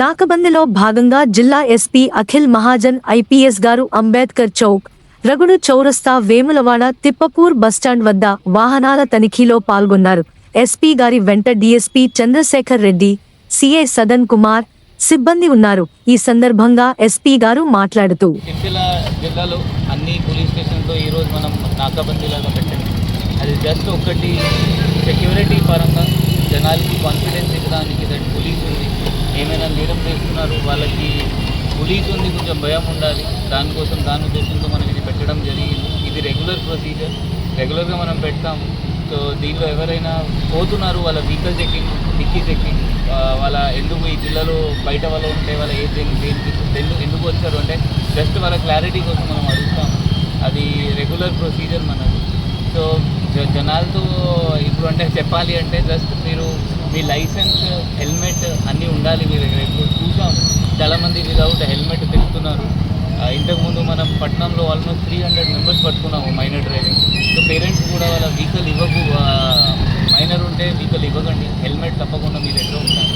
నాకబందిలో భాగంగా జిల్లా SP Akhil Mahajan IPS గారు అంబేద్కర్ చౌక్ రగుడు చౌరస్తా వేములవాడ తిప్పపూర్ బస్టాండ్ వద్ద వాహనాల తనిఖీలో పాల్గొన్నారు. ఎస్పీ గారి వెంట డీఎస్పీ చంద్రశేఖర్ రెడ్డి సిఐ సదన్ కుమార్ సిబ్బంది ఉన్నారు. ఈ సందర్భంగా ఎస్పీ గారు మాట్లాడుతూ జిల్లాలో అన్ని పోలీస్ స్టేషన్తో ఈరోజు మనం నాకాబందీలాగా పెట్టండి అది జస్ట్ ఒకటి సెక్యూరిటీ పరంగా జనాలకి కాన్ఫిడెన్స్ ఇవ్వడానికి దట్ పోలీస్ ఉంది ఏమైనా నేరం చేస్తున్నారు వాళ్ళకి పోలీస్ ఉంది కొంచెం భయం ఉండాలి. దానికోసం దాని ఉద్దేశంతో మనం ఇది పెట్టడం జరిగింది. ఇది రెగ్యులర్ ప్రొసీజర్ రెగ్యులర్గా మనం పెడతాము సో దీనిలో ఎవరైనా పోతున్నారు వాళ్ళ వెహికల్ చెక్కింగ్ డిక్కీ చెక్కింగ్ వాళ్ళ ఎందుకు ఈ జిల్లాలో బయట వాళ్ళు ఉంటే వాళ్ళ ఏ దేనికి ఎందుకు ఎందుకు వచ్చారు అంటే జస్ట్ వాళ్ళ క్లారిటీ కోసం మనం అడుగుతాం. అది రెగ్యులర్ ప్రొసీజర్ మనది. సో జ- జనాలతో ఇప్పుడు అంటే చెప్పాలి అంటే జస్ట్ మీరు మీ లైసెన్స్ హెల్మెట్ అన్నీ ఉండాలి మీ దగ్గర. ఇప్పుడు చూసాం చాలామంది విదౌట్ హెల్మెట్ తిరుగుతున్నారు. ఇంతకుముందు మనం పట్నంలో ఆల్మోస్ట్ త్రీ హండ్రెడ్ మెంబర్స్ పట్టుకున్నాము మైనర్ డ్రైవింగ్ సో పేరెంట్స్ కూడా వాళ్ళ వెహికల్ ఇవ్వకు మైనర్ ఉంటే వెహికల్ ఇవ్వకండి. హెల్మెట్ తప్పకుండా మీ దగ్గర ఉండాలి.